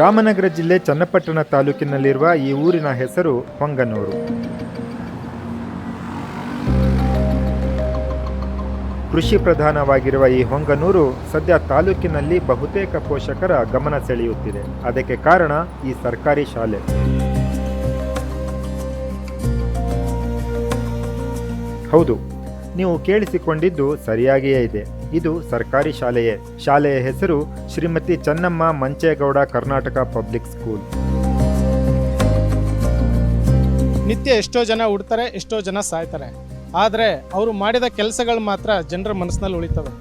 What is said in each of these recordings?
ರಾಮನಗರ ಜಿಲ್ಲೆ ಚನ್ನಪಟ್ಟಣ ತಾಲೂಕಿನಲ್ಲಿರುವ ಈ ಊರಿನ ಹೆಸರು ಹೊಂಗನೂರು. ಕೃಷಿ ಪ್ರಧಾನವಾಗಿರುವ ಈ ಹೊಂಗನೂರು ಸದ್ಯ ತಾಲೂಕಿನಲ್ಲಿ ಬಹುತೇಕ ಪೋಷಕರ ಗಮನ ಸೆಳೆಯುತ್ತಿದೆ. ಅದಕ್ಕೆ ಕಾರಣ ಈ ಸರ್ಕಾರಿ ಶಾಲೆ. ಹೌದು, ನೀವು ಕೇಳಿಸಿಕೊಂಡಿದ್ದು ಸರಿಯಾಗಿಯೇ ಇದೆ. ಇದು ಸರ್ಕಾರಿ ಶಾಲೆಯೇ. ಶಾಲೆಯ ಹೆಸರು ಶ್ರೀಮತಿ ಚನ್ನಮ್ಮ ಮಂಚೇಗೌಡ ಕರ್ನಾಟಕ ಪಬ್ಲಿಕ್ ಸ್ಕೂಲ್. ನಿತ್ಯ ಎಷ್ಟೋ ಜನ ಉಡ್ತಾರೆ, ಎಷ್ಟೋ ಜನ ಸಾಯ್ತಾರೆ. ಆದರೆ ಅವರು ಮಾಡಿದ ಕೆಲಸಗಳು ಮಾತ್ರ ಜನರ ಮನಸ್ಸಿನಲ್ಲಿ ಉಳಿತವೆ.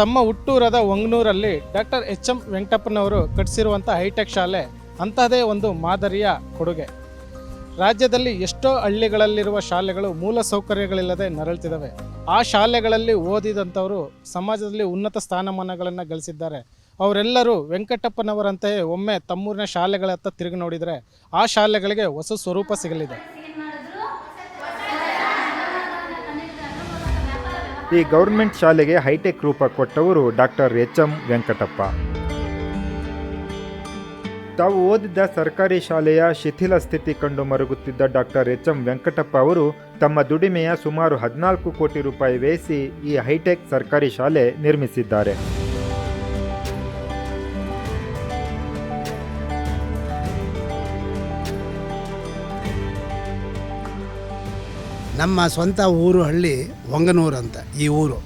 ತಮ್ಮ ಹುಟ್ಟೂರದ ಒಂಗ್ನೂರಲ್ಲಿ ಡಾಕ್ಟರ್ ಎಚ್ ಎಂ ವೆಂಕಟಪ್ಪನವರು ಕಟ್ಟಿಸಿರುವಂಥ ಹೈಟೆಕ್ ಶಾಲೆ ಅಂತಹದೇ ಒಂದು ಮಾದರಿಯ ಕೊಡುಗೆ. ರಾಜ್ಯದಲ್ಲಿ ಎಷ್ಟೋ ಹಳ್ಳಿಗಳಲ್ಲಿರುವ ಶಾಲೆಗಳು ಮೂಲ ಸೌಕರ್ಯಗಳಿಲ್ಲದೆ ನರಳುತ್ತಿದ್ದಾವೆ ಆ ಶಾಲೆಗಳಲ್ಲಿ ಓದಿದಂಥವರು ಸಮಾಜದಲ್ಲಿ ಉನ್ನತ ಸ್ಥಾನಮಾನಗಳನ್ನು ಗಳಿಸಿದ್ದಾರೆ. ಅವರೆಲ್ಲರೂ ವೆಂಕಟಪ್ಪನವರಂತೆಯೇ ಒಮ್ಮೆ ತಮ್ಮೂರಿನ ಶಾಲೆಗಳತ್ತ ತಿರುಗಿ ನೋಡಿದರೆ ಆ ಶಾಲೆಗಳಿಗೆ ಹೊಸ ಸ್ವರೂಪ ಸಿಗಲಿದೆ. ಈ ಗೌರ್ಮೆಂಟ್ ಶಾಲೆಗೆ ಹೈಟೆಕ್ ರೂಪ ಕೊಟ್ಟವರು ಡಾಕ್ಟರ್ ಎಚ್ ಎಂ ವೆಂಕಟಪ್ಪ. ತಾವು ಓದಿದ್ದ ಸರ್ಕಾರಿ ಶಾಲೆಯ ಶಿಥಿಲ ಸ್ಥಿತಿ ಕಂಡು ಮರುಗುತ್ತಿದ್ದ ಡಾಕ್ಟರ್ ಎಚ್ ಎಂ ವೆಂಕಟಪ್ಪ ಅವರು ತಮ್ಮ ದುಡಿಮೆಯ ಸುಮಾರು ಹದಿನಾಲ್ಕು ಕೋಟಿ ರೂಪಾಯಿ ವ್ಯಯಿಸಿ ಈ ಹೈಟೆಕ್ ಸರ್ಕಾರಿ ಶಾಲೆ ನಿರ್ಮಿಸಿದ್ದಾರೆ. ನಮ್ಮ ಸ್ವಂತ ಊರು ಹಳ್ಳಿ ಹೊಂಗನೂರು ಅಂತ ಈ ಊರು.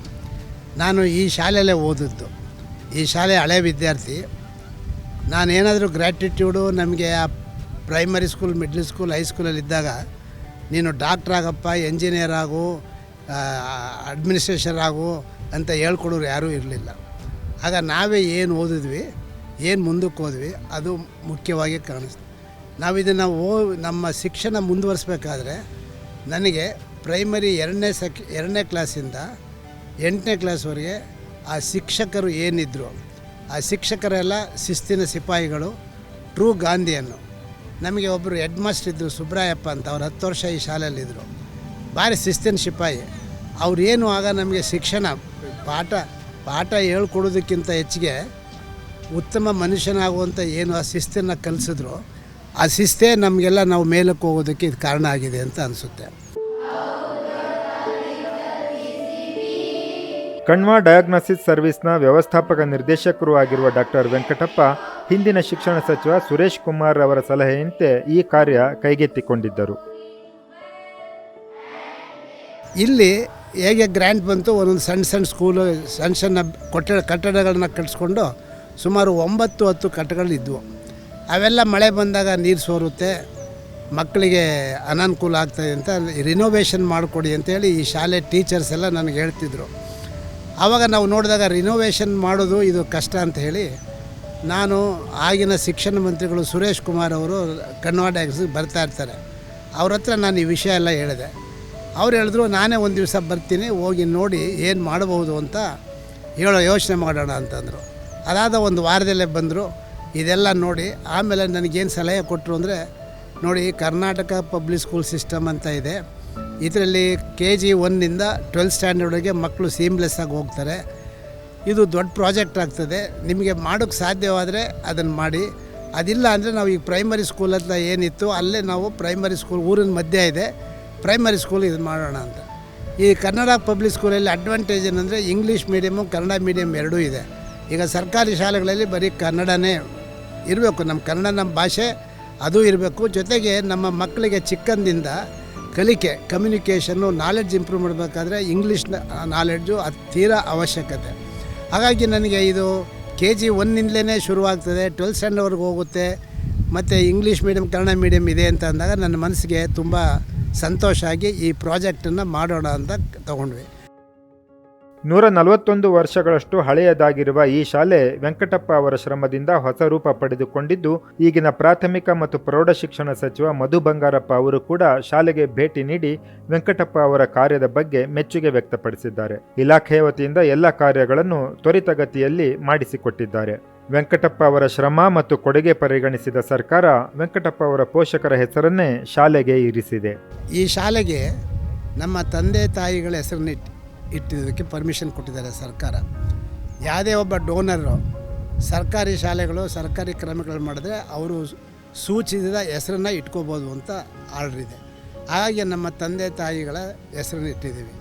ನಾನು ಈ ಶಾಲೆಯಲ್ಲೇ ಓದಿದ್ದು. ಈ ಶಾಲೆ ಹಳೆ ವಿದ್ಯಾರ್ಥಿ ನಾನೇನಾದರೂ ಗ್ರ್ಯಾಟಿಟ್ಯೂಡು ನಮಗೆ ಆ ಪ್ರೈಮರಿ ಸ್ಕೂಲ್ ಮಿಡ್ಲ್ ಸ್ಕೂಲ್ ಹೈಸ್ಕೂಲಲ್ಲಿ ಇದ್ದಾಗ ನೀನು ಡಾಕ್ಟ್ರ್ ಆಗಪ್ಪ ಎಂಜಿನಿಯರ್ ಆಗು ಅಡ್ಮಿನಿಸ್ಟ್ರೇಷನ್ ಆಗು ಅಂತ ಹೇಳ್ಕೊಡೋರು ಯಾರೂ ಇರಲಿಲ್ಲ. ಆಗ ನಾವೇ ಏನು ಓದಿದ್ವಿ, ಏನು ಮುಂದಕ್ಕೆ ಹೋದ್ವಿ, ಅದು ಮುಖ್ಯವಾಗಿ ಕಾಣಿಸ್ತು. ನಾವು ಇದನ್ನು ಓ, ನಮ್ಮ ಶಿಕ್ಷಣ ಮುಂದುವರಿಸ್ಬೇಕಾದ್ರೆ ನನಗೆ ಪ್ರೈಮರಿ ಎರಡನೇ ಸೆಕ್, ಎರಡನೇ ಕ್ಲಾಸಿಂದ ಎಂಟನೇ ಕ್ಲಾಸ್ವರೆಗೆ ಆ ಶಿಕ್ಷಕರು ಏನಿದ್ರು ಆ ಶಿಕ್ಷಕರೆಲ್ಲ ಶಿಸ್ತಿನ ಸಿಪಾಯಿಗಳು ಟ್ರೂ ಗಾಂಧಿಯನ್ನು. ನಮಗೆ ಒಬ್ಬರು ಹೆಡ್ ಮಾಸ್ಟರ್ ಇದ್ದರು ಸುಬ್ರಾಯಪ್ಪ ಅಂತ, ಅವ್ರು ಹತ್ತು ವರ್ಷ ಈ ಶಾಲೆಯಲ್ಲಿದ್ದರು ಭಾರಿ ಶಿಸ್ತಿನ ಸಿಪಾಯಿ. ಅವ್ರೇನು ಆಗ ನಮಗೆ ಶಿಕ್ಷಣ, ಪಾಠ ಪಾಠ ಹೇಳ್ಕೊಡೋದಕ್ಕಿಂತ ಹೆಚ್ಚಿಗೆ ಉತ್ತಮ ಮನುಷ್ಯನಾಗುವಂಥ ಏನು ಆ ಶಿಸ್ತನ್ನು ಕಲಿಸಿದ್ರು, ಆ ಶಿಸ್ತೇ ನಮಗೆಲ್ಲ ನಾವು ಮೇಲಕ್ಕೆ ಹೋಗೋದಕ್ಕೆ ಇದು ಕಾರಣ ಆಗಿದೆ ಅಂತ ಅನಿಸುತ್ತೆ. ಕಣ್ವ ಡಯಾಗ್ನೋಸಿಸ್ ಸರ್ವಿಸ್ನ ವ್ಯವಸ್ಥಾಪಕ ನಿರ್ದೇಶಕರು ಆಗಿರುವ ಡಾಕ್ಟರ್ ವೆಂಕಟಪ್ಪ, ಹಿಂದಿನ ಶಿಕ್ಷಣ ಸಚಿವ ಸುರೇಶ್ ಕುಮಾರ್ ಅವರ ಸಲಹೆಯಂತೆ ಈ ಕಾರ್ಯ ಕೈಗೆತ್ತಿಕೊಂಡಿದ್ದರು. ಇಲ್ಲಿ ಹೇಗೆ ಗ್ರ್ಯಾಂಟ್ ಬಂತು, ಒಂದೊಂದು ಸಣ್ಣ ಸಣ್ಣ ಸ್ಕೂಲು, ಸಣ್ಣ ಸಣ್ಣ ಕೊಠಡ ಕಟ್ಟಡಗಳನ್ನ ಕಟ್ಟಿಸ್ಕೊಂಡು ಸುಮಾರು ಒಂಬತ್ತು ಹತ್ತು ಕಟ್ಟಡಗಳಿದ್ವು. ಅವೆಲ್ಲ ಮಳೆ ಬಂದಾಗ ನೀರು ಸೋರುತ್ತೆ, ಮಕ್ಕಳಿಗೆ ಅನಾನುಕೂಲ ಆಗ್ತದೆ ಅಂತ ರಿನೋವೇಷನ್ ಮಾಡಿಕೊಡಿ ಅಂತೇಳಿ ಈ ಶಾಲೆ ಟೀಚರ್ಸ್ ಎಲ್ಲ ನನಗೆ ಹೇಳ್ತಿದ್ರು. ಆವಾಗ ನಾವು ನೋಡಿದಾಗ ರಿನೋವೇಷನ್ ಮಾಡೋದು ಇದು ಕಷ್ಟ ಅಂತ ಹೇಳಿ ನಾನು ಆಗಿನ ಶಿಕ್ಷಣ ಮಂತ್ರಿಗಳು ಸುರೇಶ್ ಕುಮಾರ್ ಅವರು ಕಣ್ವಾಡ ಎಕ್ಸಿಗೆ ಬರ್ತಾ ಇರ್ತಾರೆ. ಅವ್ರ ಹತ್ರ ನಾನು ಈ ವಿಷಯ ಎಲ್ಲ ಹೇಳಿದೆ. ಅವ್ರು ಹೇಳಿದ್ರು, ನಾನೇ ಒಂದು ದಿವಸ ಬರ್ತೀನಿ, ಹೋಗಿ ನೋಡಿ ಏನು ಮಾಡಬಹುದು ಅಂತ ಹೇಳೋ ಯೋಚನೆ ಮಾಡೋಣ ಅಂತಂದರು. ಅದಾದ ಒಂದು ವಾರದಲ್ಲೇ ಬಂದರು. ಇದೆಲ್ಲ ನೋಡಿ, ಆಮೇಲೆ ನನಗೇನು ಸಲಹೆ ಕೊಟ್ಟರು ಅಂದರೆ, ನೋಡಿ ಕರ್ನಾಟಕ ಪಬ್ಲಿಕ್ ಸ್ಕೂಲ್ ಸಿಸ್ಟಮ್ ಅಂತ ಇದೆ. ಇದರಲ್ಲಿ ಕೆ ಜಿ ಒನ್ನಿಂದ ಟ್ವೆಲ್ತ್ ಸ್ಟ್ಯಾಂಡರ್ಡ್ಗೆ ಮಕ್ಕಳು ಸೀಮ್ಲೆಸ್ ಆಗಿ ಹೋಗ್ತಾರೆ. ಇದು ದೊಡ್ಡ ಪ್ರಾಜೆಕ್ಟ್ ಆಗ್ತದೆ. ನಿಮಗೆ ಮಾಡೋಕ್ಕೆ ಸಾಧ್ಯವಾದರೆ ಅದನ್ನು ಮಾಡಿ. ಅದಿಲ್ಲ ಅಂದರೆ ನಾವು ಈಗ ಪ್ರೈಮರಿ ಸ್ಕೂಲ್ ಹತ್ರ ಏನಿತ್ತು ಅಲ್ಲೇ ನಾವು ಪ್ರೈಮರಿ ಸ್ಕೂಲ್ ಊರಿನ ಮಧ್ಯೆ ಇದೆ. ಪ್ರೈಮರಿ ಸ್ಕೂಲ್ ಇದು ಮಾಡೋಣ ಅಂತ. ಈ ಕನ್ನಡ ಪಬ್ಲಿಕ್ ಸ್ಕೂಲಲ್ಲಿ ಅಡ್ವಾಂಟೇಜ್ ಏನಂದರೆ ಇಂಗ್ಲೀಷ್ ಮೀಡಿಯಮು ಕನ್ನಡ ಮೀಡಿಯಮ್ ಎರಡೂ ಇದೆ. ಈಗ ಸರ್ಕಾರಿ ಶಾಲೆಗಳಲ್ಲಿ ಬರೀ ಕನ್ನಡನೇ ಇರಬೇಕು. ನಮ್ಮ ಕನ್ನಡ ನಮ್ಮ ಭಾಷೆ, ಅದು ಇರಬೇಕು. ಜೊತೆಗೆ ನಮ್ಮ ಮಕ್ಕಳಿಗೆ ಚಿಕ್ಕಂದಿಂದ ಕಲಿಕೆ ಕಮ್ಯುನಿಕೇಷನ್ನು ನಾಲೆಡ್ಜ್ ಇಂಪ್ರೂವ್ ಮಾಡಬೇಕಾದ್ರೆ ಇಂಗ್ಲೀಷ್ನ ನಾಲೆಡ್ಜು ಅದು ತೀರಾ ಅವಶ್ಯಕತೆ. ಹಾಗಾಗಿ ನನಗೆ ಇದು ಕೆ ಜಿ ಒನ್ನಿಂದಲೇ ಶುರುವಾಗ್ತದೆ ಟ್ವೆಲ್ತ್ ಸ್ಟ್ಯಾಂಡರ್ಡ್ವರೆಗೆ ಹೋಗುತ್ತೆ, ಮತ್ತು ಇಂಗ್ಲೀಷ್ ಮೀಡಿಯಮ್ ಕನ್ನಡ ಮೀಡಿಯಮ್ ಇದೆ ಅಂತ ಅಂದಾಗ ನನ್ನ ಮನಸ್ಸಿಗೆ ತುಂಬ ಸಂತೋಷ ಆಗಿ ಈ ಪ್ರಾಜೆಕ್ಟನ್ನು ಮಾಡೋಣ ಅಂತ ತಗೊಂಡ್ವಿ. ನೂರ ನಲವತ್ತೊಂದು ವರ್ಷಗಳಷ್ಟು ಹಳೆಯದಾಗಿರುವ ಈ ಶಾಲೆ ವೆಂಕಟಪ್ಪ ಅವರ ಶ್ರಮದಿಂದ ಹೊಸ ರೂಪ ಪಡೆದುಕೊಂಡಿದ್ದು, ಈಗಿನ ಪ್ರಾಥಮಿಕ ಮತ್ತು ಪ್ರೌಢಶಿಕ್ಷಣ ಸಚಿವ ಮಧು ಬಂಗಾರಪ್ಪ ಅವರು ಕೂಡ ಶಾಲೆಗೆ ಭೇಟಿ ನೀಡಿ ವೆಂಕಟಪ್ಪ ಅವರ ಕಾರ್ಯದ ಬಗ್ಗೆ ಮೆಚ್ಚುಗೆ ವ್ಯಕ್ತಪಡಿಸಿದ್ದಾರೆ. ಇಲಾಖೆಯ ವತಿಯಿಂದ ಎಲ್ಲ ಕಾರ್ಯಗಳನ್ನು ತ್ವರಿತಗತಿಯಲ್ಲಿ ಮಾಡಿಸಿಕೊಟ್ಟಿದ್ದಾರೆ. ವೆಂಕಟಪ್ಪ ಅವರ ಶ್ರಮ ಮತ್ತು ಕೊಡುಗೆ ಪರಿಗಣಿಸಿದ ಸರ್ಕಾರ ವೆಂಕಟಪ್ಪ ಅವರ ಪೋಷಕರ ಹೆಸರನ್ನೇ ಶಾಲೆಗೆ ಇರಿಸಿದೆ. ಈ ಶಾಲೆಗೆ ನಮ್ಮ ತಂದೆ ತಾಯಿಗಳ ಹೆಸರನ್ನ ಇಟ್ಟು ಇಟ್ಟಿದ್ದಕ್ಕೆ ಪರ್ಮಿಷನ್ ಕೊಟ್ಟಿದ್ದಾರೆ ಸರ್ಕಾರ. ಯಾವುದೇ ಒಬ್ಬ ಡೋನರು ಸರ್ಕಾರಿ ಶಾಲೆಗಳು, ಸರ್ಕಾರಿ ಕ್ರಮಗಳು ಮಾಡಿದ್ರೆ ಅವರು ಸೂಚಿಸಿದ ಹೆಸರನ್ನ ಇಟ್ಕೋಬೋದು ಅಂತ ಆರ್ಡರ್ ಇದೆ. ಹಾಗೆ ನಮ್ಮ ತಂದೆ ತಾಯಿಗಳ ಹೆಸರನ್ನು ಇಟ್ಟಿದ್ದೀವಿ.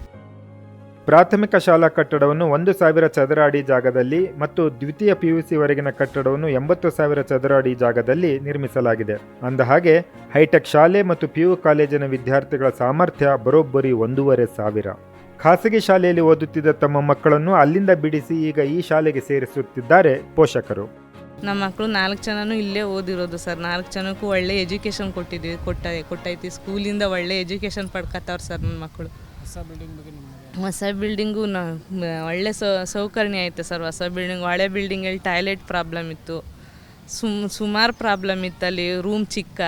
ಪ್ರಾಥಮಿಕ ಶಾಲಾ ಕಟ್ಟಡವನ್ನು ಒಂದು ಸಾವಿರ ಚದರ ಅಡಿ ಜಾಗದಲ್ಲಿ ಮತ್ತು ದ್ವಿತೀಯ ಪಿಯುಸಿವರೆಗಿನ ಕಟ್ಟಡವನ್ನು ಎಂಬತ್ತು ಸಾವಿರ ಚದರ ಅಡಿ ಜಾಗದಲ್ಲಿ ನಿರ್ಮಿಸಲಾಗಿದೆ. ಅಂದಹಾಗೆ ಹೈಟೆಕ್ ಶಾಲೆ ಮತ್ತು ಪಿಯು ಕಾಲೇಜಿನ ವಿದ್ಯಾರ್ಥಿಗಳ ಸಾಮರ್ಥ್ಯ ಬರೋಬ್ಬರಿ ಒಂದೂವರೆ ಸಾವಿರ. ಖಾಸಗಿ ಶಾಲೆಯಲ್ಲಿ ಓದುತ್ತಿದ್ದ ತಮ್ಮ ಮಕ್ಕಳನ್ನು ಅಲ್ಲಿಂದ ಬಿಡಿಸಿ ಈಗ ಈ ಶಾಲೆಗೆ ಸೇರಿಸುತ್ತಿದ್ದಾರೆ ಪೋಷಕರು. ನಮ್ಮ ಮಕ್ಕಳು ನಾಲ್ಕು ಜನನೂ ಇಲ್ಲೇ ಓದಿರೋದು ಸರ್. ನಾಲ್ಕು ಜನಕ್ಕೂ ಒಳ್ಳೆ ಎಜುಕೇಷನ್ ಕೊಟ್ಟಿದ್ದೀವಿ ಕೊಟ್ಟ ಕೊಟ್ಟೈತಿ. ಸ್ಕೂಲಿಂದ ಒಳ್ಳೆ ಎಜುಕೇಷನ್ ಪಡ್ಕತ್ತವ್ರು ಸರ್ ನನ್ನ ಮಕ್ಕಳು. ಹೊಸ ಬಿಲ್ಡಿಂಗ್ ಬಗ್ಗೆ ನಿಮಗೆ ಹೊಸ ಬಿಲ್ಡಿಂಗು ನ ಒಳ್ಳೆ ಸೌ ಸೌಕರ್ಯ ಐತೆ ಸರ್. ಹೊಸ ಬಿಲ್ಡಿಂಗ್ ಹಳೆ ಬಿಲ್ಡಿಂಗಲ್ಲಿ ಟಾಯ್ಲೆಟ್ ಪ್ರಾಬ್ಲಮ್ ಇತ್ತು. ಸುಮ್ ಸುಮಾರು ಪ್ರಾಬ್ಲಮ್ ಇತ್ತು ಅಲ್ಲಿ. ರೂಮ್ ಚಿಕ್ಕ.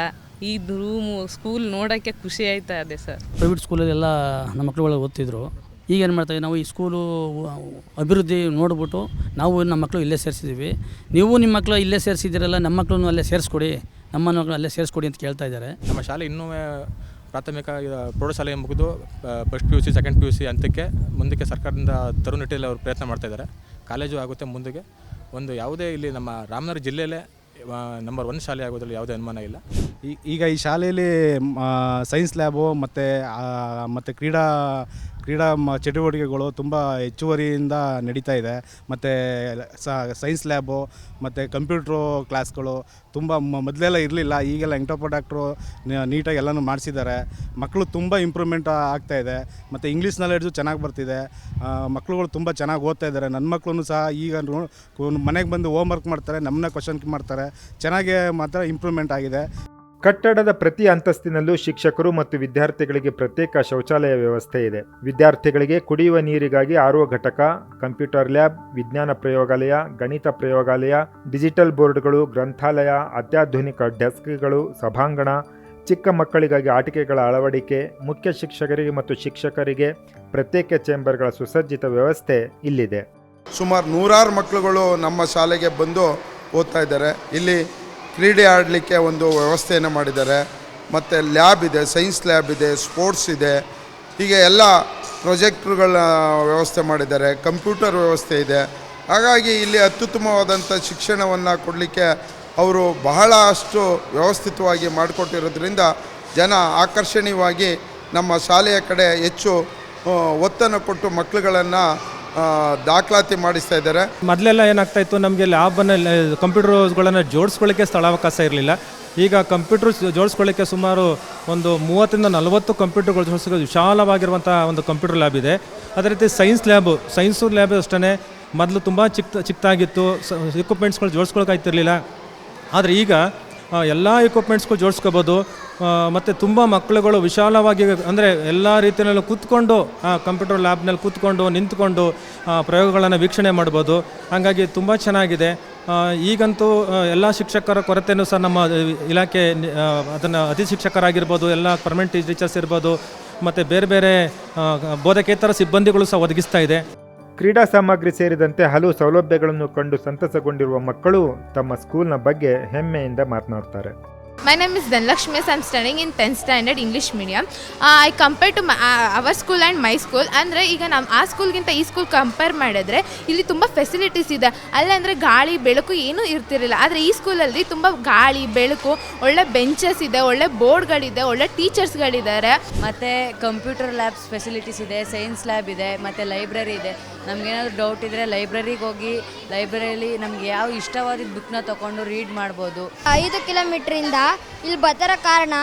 ಈ ರೂಮು ಸ್ಕೂಲ್ ನೋಡೋಕ್ಕೆ ಖುಷಿ ಆಯ್ತಾ ಅದೇ ಸರ್. ಪ್ರೈವೇಟ್ ಸ್ಕೂಲಲ್ಲೆಲ್ಲ ನಮ್ಮ ಮಕ್ಕಳುಗಳು ಓದ್ತಿದ್ರು. ಈಗ ಏನು ಮಾಡ್ತೀವಿ ನಾವು ಈ ಸ್ಕೂಲು ಅಭಿವೃದ್ಧಿ ನೋಡ್ಬಿಟ್ಟು ನಾವು ನಮ್ಮ ಮಕ್ಕಳು ಇಲ್ಲೇ ಸೇರಿಸಿದ್ದೀವಿ. ನೀವು ನಿಮ್ಮ ಮಕ್ಕಳು ಇಲ್ಲೇ ಸೇರಿಸಿದ್ದೀರಲ್ಲ ನಮ್ಮ ಮಕ್ಕಳನ್ನು ಅಲ್ಲೇ ಸೇರಿಸ್ಕೊಡಿ ನಮ್ಮ ಮಕ್ಕಳು ಅಲ್ಲೇ ಸೇರಿಸ್ಕೊಡಿ ಅಂತ ಕೇಳ್ತಾ ಇದ್ದಾರೆ. ನಮ್ಮ ಶಾಲೆ ಇನ್ನೂ ಪ್ರಾಥಮಿಕ ಪ್ರೌಢಶಾಲೆ ಮುಗಿದು first P U C second P U C ಹಂತಕ್ಕೆ ಮುಂದಕ್ಕೆ ಸರ್ಕಾರದಿಂದ ತರು ನಿಟ್ಟಿನಲ್ಲಿ ಅವರು ಪ್ರಯತ್ನ ಮಾಡ್ತಾ ಇದ್ದಾರೆ. ಕಾಲೇಜು ಆಗುತ್ತೆ ಮುಂದಕ್ಕೆ. ಒಂದು ಯಾವುದೇ ಇಲ್ಲಿ ನಮ್ಮ ರಾಮನಗರ ಜಿಲ್ಲೆಯಲ್ಲೇ ನಂಬರ್ ಒನ್ ಶಾಲೆ ಆಗೋದ್ರಲ್ಲಿ ಯಾವುದೇ ಅನುಮಾನ ಇಲ್ಲ. ಈಗ ಈ ಶಾಲೆಯಲ್ಲಿ ಸೈನ್ಸ್ ಲ್ಯಾಬು ಮತ್ತು ಮತ್ತು ಕ್ರೀಡಾ ಕ್ರೀಡಾ ಚಟುವಟಿಕೆಗಳು ತುಂಬ ಹೆಚ್ಚುವರಿಯಿಂದ ನಡೀತಾ ಇದೆ. ಮತ್ತು ಸೈನ್ಸ್ ಲ್ಯಾಬು ಮತ್ತು ಕಂಪ್ಯೂಟ್ರು ಕ್ಲಾಸ್ಗಳು ತುಂಬ ಮೊದಲೆಲ್ಲ ಇರಲಿಲ್ಲ. ಈಗೆಲ್ಲ ಎಂಟೋಪ ಡಾಕ್ಟ್ರು ನೀಟಾಗಿ ಎಲ್ಲನೂ ಮಾಡಿಸಿದ್ದಾರೆ. ಮಕ್ಕಳು ತುಂಬ ಇಂಪ್ರೂವ್ಮೆಂಟ್ ಆಗ್ತಾ ಇದೆ. ಮತ್ತು ಇಂಗ್ಲೀಷ್ ನಾಲೆಡ್ಜು ಚೆನ್ನಾಗಿ ಬರ್ತಿದೆ. ಮಕ್ಕಳುಗಳು ತುಂಬ ಚೆನ್ನಾಗಿ ಓದ್ತಾ ಇದ್ದಾರೆ. ನನ್ನ ಮಕ್ಕಳು ಸಹ ಈಗ ಮನೆಗೆ ಬಂದು ಹೋಮ್ ವರ್ಕ್ ಮಾಡ್ತಾರೆ ನಮ್ಮನ್ನ ಕ್ವಶನ್ ಮಾಡ್ತಾರೆ. ಚೆನ್ನಾಗೇ ಮಾತ್ರ ಇಂಪ್ರೂವ್ಮೆಂಟ್ ಆಗಿದೆ. ಕಟ್ಟಡದ ಪ್ರತಿ ಅಂತಸ್ತಿನಲ್ಲೂ ಶಿಕ್ಷಕರು ಮತ್ತು ವಿದ್ಯಾರ್ಥಿಗಳಿಗೆ ಪ್ರತ್ಯೇಕ ಶೌಚಾಲಯ ವ್ಯವಸ್ಥೆ ಇದೆ. ವಿದ್ಯಾರ್ಥಿಗಳಿಗೆ ಕುಡಿಯುವ ನೀರಿಗಾಗಿ ಆರೋ ಘಟಕ, ಕಂಪ್ಯೂಟರ್ ಲ್ಯಾಬ್, ವಿಜ್ಞಾನ ಪ್ರಯೋಗಾಲಯ, ಗಣಿತ ಪ್ರಯೋಗಾಲಯ, ಡಿಜಿಟಲ್ ಬೋರ್ಡ್ಗಳು, ಗ್ರಂಥಾಲಯ, ಅತ್ಯಾಧುನಿಕ ಡೆಸ್ಕ್ಗಳು, ಸಭಾಂಗಣ, ಚಿಕ್ಕ ಮಕ್ಕಳಿಗಾಗಿ ಆಟಿಕೆಗಳ ಅಳವಡಿಕೆ, ಮುಖ್ಯ ಶಿಕ್ಷಕರಿಗೆ ಮತ್ತು ಶಿಕ್ಷಕರಿಗೆ ಪ್ರತ್ಯೇಕ ಚೇಂಬರ್ಗಳ ಸುಸಜ್ಜಿತ ವ್ಯವಸ್ಥೆ ಇಲ್ಲಿದೆ. ಸುಮಾರು ನೂರಾರು ಮಕ್ಕಳುಗಳು ನಮ್ಮ ಶಾಲೆಗೆ ಬಂದು ಓದ್ತಾ ಇದ್ದಾರೆ. ಇಲ್ಲಿ ಕ್ರೀಡೆ ಆಡಲಿಕ್ಕೆ ಒಂದು ವ್ಯವಸ್ಥೆಯನ್ನು ಮಾಡಿದ್ದಾರೆ. ಮತ್ತು ಲ್ಯಾಬ್ ಇದೆ, ಸೈನ್ಸ್ ಲ್ಯಾಬ್ ಇದೆ, ಸ್ಪೋರ್ಟ್ಸ್ ಇದೆ. ಹೀಗೆ ಎಲ್ಲ ಪ್ರೊಜೆಕ್ಟ್ರುಗಳ ವ್ಯವಸ್ಥೆ ಮಾಡಿದ್ದಾರೆ, ಕಂಪ್ಯೂಟರ್ ವ್ಯವಸ್ಥೆ ಇದೆ. ಹಾಗಾಗಿ ಇಲ್ಲಿ ಅತ್ಯುತ್ತಮವಾದಂಥ ಶಿಕ್ಷಣವನ್ನು ಕೊಡಲಿಕ್ಕೆ ಅವರು ಬಹಳಷ್ಟು ವ್ಯವಸ್ಥಿತವಾಗಿ ಮಾಡಿಕೊಟ್ಟಿರೋದ್ರಿಂದ ಜನ ಆಕರ್ಷಣೀಯವಾಗಿ ನಮ್ಮ ಶಾಲೆಯ ಕಡೆ ಹೆಚ್ಚು ಒತ್ತನ್ನು ಕೊಟ್ಟು ಮಕ್ಕಳುಗಳನ್ನು ದಾಖಲಾತಿ ಮಾಡಿಸ್ತಾ ಇದ್ದಾರೆ. ಮೊದಲೆಲ್ಲ ಏನಾಗ್ತಾ ಇತ್ತು, ನಮಗೆ ಲ್ಯಾಬನ್ನ ಕಂಪ್ಯೂಟರ್ಗಳನ್ನು ಜೋಡಿಸ್ಕೊಳ್ಳಿಕ್ಕೆ ಸ್ಥಳಾವಕಾಶ ಇರಲಿಲ್ಲ. ಈಗ ಕಂಪ್ಯೂಟರ್ ಜೋಡಿಸ್ಕೊಳ್ಳಿಕ್ಕೆ ಸುಮಾರು ಒಂದು ಮೂವತ್ತರಿಂದ ನಲವತ್ತು ಕಂಪ್ಯೂಟರ್ಗಳು ಜೋಡಿಸೋ ವಿಶಾಲವಾಗಿರುವಂಥ ಒಂದು ಕಂಪ್ಯೂಟರ್ ಲ್ಯಾಬ್ ಇದೆ. ಅದೇ ರೀತಿ ಸೈನ್ಸ್ ಲ್ಯಾಬು ಸೈನ್ಸು ಲ್ಯಾಬ್ ಅಷ್ಟೇ ಮೊದಲು ತುಂಬ ಚಿಕ್ಕ ಚಿಕ್ಕದಾಗಿತ್ತು ಎಕ್ವಿಪ್ಮೆಂಟ್ಸ್ಗಳು ಜೋಡಿಸ್ಕೊಳಕ್ಕಾಗ್ತಿರ್ಲಿಲ್ಲ. ಆದರೆ ಈಗ ಎಲ್ಲ ಇಕ್ವಿಪ್ಮೆಂಟ್ಸ್ಗೂ ಜೋಡಿಸ್ಕೋಬೋದು. ಮತ್ತು ತುಂಬ ಮಕ್ಕಳುಗಳು ವಿಶಾಲವಾಗಿ ಅಂದರೆ ಎಲ್ಲ ರೀತಿಯಲ್ಲೂ ಕೂತ್ಕೊಂಡು, ಆ ಕಂಪ್ಯೂಟರ್ ಲ್ಯಾಬ್ನಲ್ಲಿ ಕೂತ್ಕೊಂಡು, ನಿಂತ್ಕೊಂಡು ಪ್ರಯೋಗಗಳನ್ನು ವೀಕ್ಷಣೆ ಮಾಡ್ಬೋದು. ಹಾಗಾಗಿ ತುಂಬ ಚೆನ್ನಾಗಿದೆ. ಈಗಂತೂ ಎಲ್ಲ ಶಿಕ್ಷಕರ ಕೊರತೆಯೂ ಸಹ ನಮ್ಮ ಇಲಾಖೆ ಅದನ್ನು ಅತಿ ಶಿಕ್ಷಕರಾಗಿರ್ಬೋದು, ಎಲ್ಲ ಪರ್ಮನೆಂಟ್ ಟೀಚರ್ಸ್ ಇರ್ಬೋದು, ಮತ್ತು ಬೇರೆ ಬೇರೆ ಬೋಧಕೇತರ ಸಿಬ್ಬಂದಿಗಳು ಸಹ ಒದಗಿಸ್ತಾ ಇದೆ. ಕ್ರೀಡಾ ಸಾಮಗ್ರಿ ಸೇರಿದಂತೆ ಹಲವು ಸೌಲಭ್ಯಗಳನ್ನು ಕಂಡು ಸಂತಸಗೊಂಡಿರುವ ಮಕ್ಕಳು ತಮ್ಮ ಸ್ಕೂಲ್ನ ಬಗ್ಗೆ ಹೆಮ್ಮೆಯಿಂದ ಮಾತನಾಡ್ತಾರೆ My name is Dhanlakshmi. I'm studying in 10th standard English medium. Uh, I compare to my, uh, our school and my school. ಅಂದರೆ ಈಗ ನಮ್ಮ ಆ ಸ್ಕೂಲ್ಗಿಂತ ಈ ಸ್ಕೂಲ್ ಕಂಪೇರ್ ಮಾಡಿದ್ರೆ ಇಲ್ಲಿ ತುಂಬ ಫೆಸಿಲಿಟೀಸ್ ಇದೆ ಅಲ್ಲಂದರೆ ಗಾಳಿ ಬೆಳಕು ಏನೂ ಇರ್ತಿರಲಿಲ್ಲ ಆದರೆ ಈ ಸ್ಕೂಲಲ್ಲಿ ತುಂಬ ಗಾಳಿ ಬೆಳಕು ಒಳ್ಳೆ ಬೆಂಚಸ್ ಇದೆ ಒಳ್ಳೆ ಬೋರ್ಡ್ಗಳಿದೆ ಒಳ್ಳೆ ಟೀಚರ್ಸ್ಗಳಿದ್ದಾರೆ ಮತ್ತು ಕಂಪ್ಯೂಟರ್ ಲ್ಯಾಬ್ಸ್ ಫೆಸಿಲಿಟೀಸ್ ಇದೆ ಸೈನ್ಸ್ ಲ್ಯಾಬ್ ಇದೆ ಮತ್ತು ಲೈಬ್ರರಿ ಇದೆ ನಮಗೇನಾದ್ರು ಡೌಟ್ ಇದ್ದರೆ ಲೈಬ್ರರಿಗೆ ಹೋಗಿ ಲೈಬ್ರರಿಯಲ್ಲಿ ನಮ್ಗೆ ಯಾವ ಇಷ್ಟವಾದ ಬುಕ್ನ ತಗೊಂಡು ರೀಡ್ ಮಾಡ್ಬೋದು. ಐದು ಕಿಲೋಮೀಟ್ರಿಂದ ಇಲ್ಲಿ ಬತ್ತರ ಕಾರಣ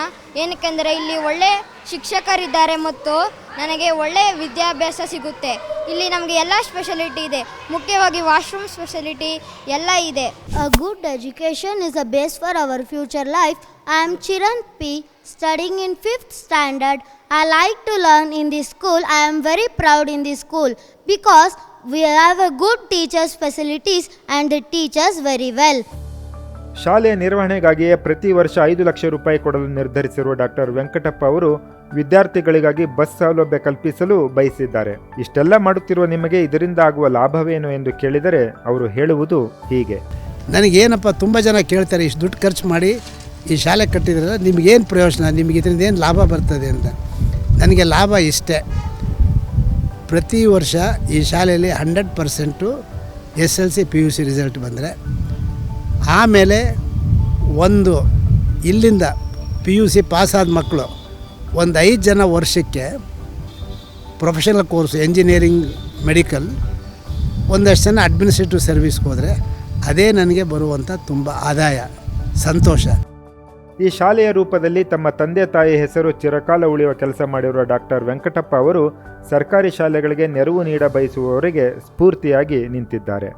ಏನಕ್ಕೆಂದರೆ ಇಲ್ಲಿ ಒಳ್ಳೆ ಶಿಕ್ಷಕರಿದ್ದಾರೆ ಮತ್ತು ನನಗೆ ಒಳ್ಳೆಯ ವಿದ್ಯಾಭ್ಯಾಸ ಸಿಗುತ್ತೆ. ಇಲ್ಲಿ ನಮಗೆ ಎಲ್ಲ ಸ್ಪೆಷಲಿಟಿ ಇದೆ. ಮುಖ್ಯವಾಗಿ ವಾಶ್ರೂಮ್ ಸ್ಪೆಷಲಿಟಿ ಎಲ್ಲ ಇದೆ. A good education is a base for our future life I am Chiran P studying in 5th standard I like to learn in this school I am very proud in this school because we have a good teachers facilities and the teachers very well ಶಾಲೆಯ ನಿರ್ವಹಣೆಗಾಗಿಯೇ ಪ್ರತಿ ವರ್ಷ ಐದು ಲಕ್ಷ ರೂಪಾಯಿ ಕೊಡಲು ನಿರ್ಧರಿಸಿರುವ doctor Venkatappa ಅವರು ವಿದ್ಯಾರ್ಥಿಗಳಿಗಾಗಿ bus ಸೌಲಭ್ಯ ಕಲ್ಪಿಸಲು ಬಯಸಿದ್ದಾರೆ. ಇಷ್ಟೆಲ್ಲ ಮಾಡುತ್ತಿರುವ ನಿಮಗೆ ಇದರಿಂದ ಆಗುವ ಲಾಭವೇನು ಎಂದು ಕೇಳಿದರೆ ಅವರು ಹೇಳುವುದು ಹೀಗೆ. ನನಗೇನಪ್ಪ ತುಂಬ ಜನ ಕೇಳ್ತಾರೆ ಇಷ್ಟು ದುಡ್ಡು ಖರ್ಚು ಮಾಡಿ ಈ ಶಾಲೆ ಕಟ್ಟಿದ್ರಲ್ಲ ನಿಮಗೇನು ಪ್ರಯೋಜನ? ನಿಮಗೆ ಇದರಿಂದ ಏನು ಲಾಭ ಬರ್ತದೆ ಅಂತ. ನನಗೆ ಲಾಭ ಇಷ್ಟೇ. ಪ್ರತಿ ವರ್ಷ ಈ ಶಾಲೆಯಲ್ಲಿ hundred percent S L C P U C result ಬಂದರೆ, ಆಮೇಲೆ ಒಂದು ಇಲ್ಲಿಂದ ಪಿ ಯು ಸಿ ಪಾಸಾದ ಮಕ್ಕಳು ಒಂದು ಐದು ಜನ ವರ್ಷಕ್ಕೆ ಪ್ರೊಫೆಷನಲ್ ಕೋರ್ಸ್, ಎಂಜಿನಿಯರಿಂಗ್, ಮೆಡಿಕಲ್, ಒಂದಷ್ಟು ಜನ ಅಡ್ಮಿನಿಸ್ಟ್ರೇಟಿವ್ ಸರ್ವಿಸ್ಗೆ ಹೋದರೆ, ಅದೇ ನನಗೆ ಬರುವಂಥ ತುಂಬ ಆದಾಯ, ಸಂತೋಷ. ಈ ಶಾಲೆಯ ರೂಪದಲ್ಲಿ ತಮ್ಮ ತಂದೆ ತಾಯಿ ಹೆಸರು ಚಿರಕಾಲ ಉಳಿಯುವ ಕೆಲಸ ಮಾಡಿರುವ ಡಾಕ್ಟರ್ ವೆಂಕಟಪ್ಪ ಅವರು ಸರ್ಕಾರಿ ಶಾಲೆಗಳಿಗೆ ನೆರವು ನೀಡ ಬಯಸುವವರಿಗೆ ಸ್ಫೂರ್ತಿಯಾಗಿ ನಿಂತಿದ್ದಾರೆ.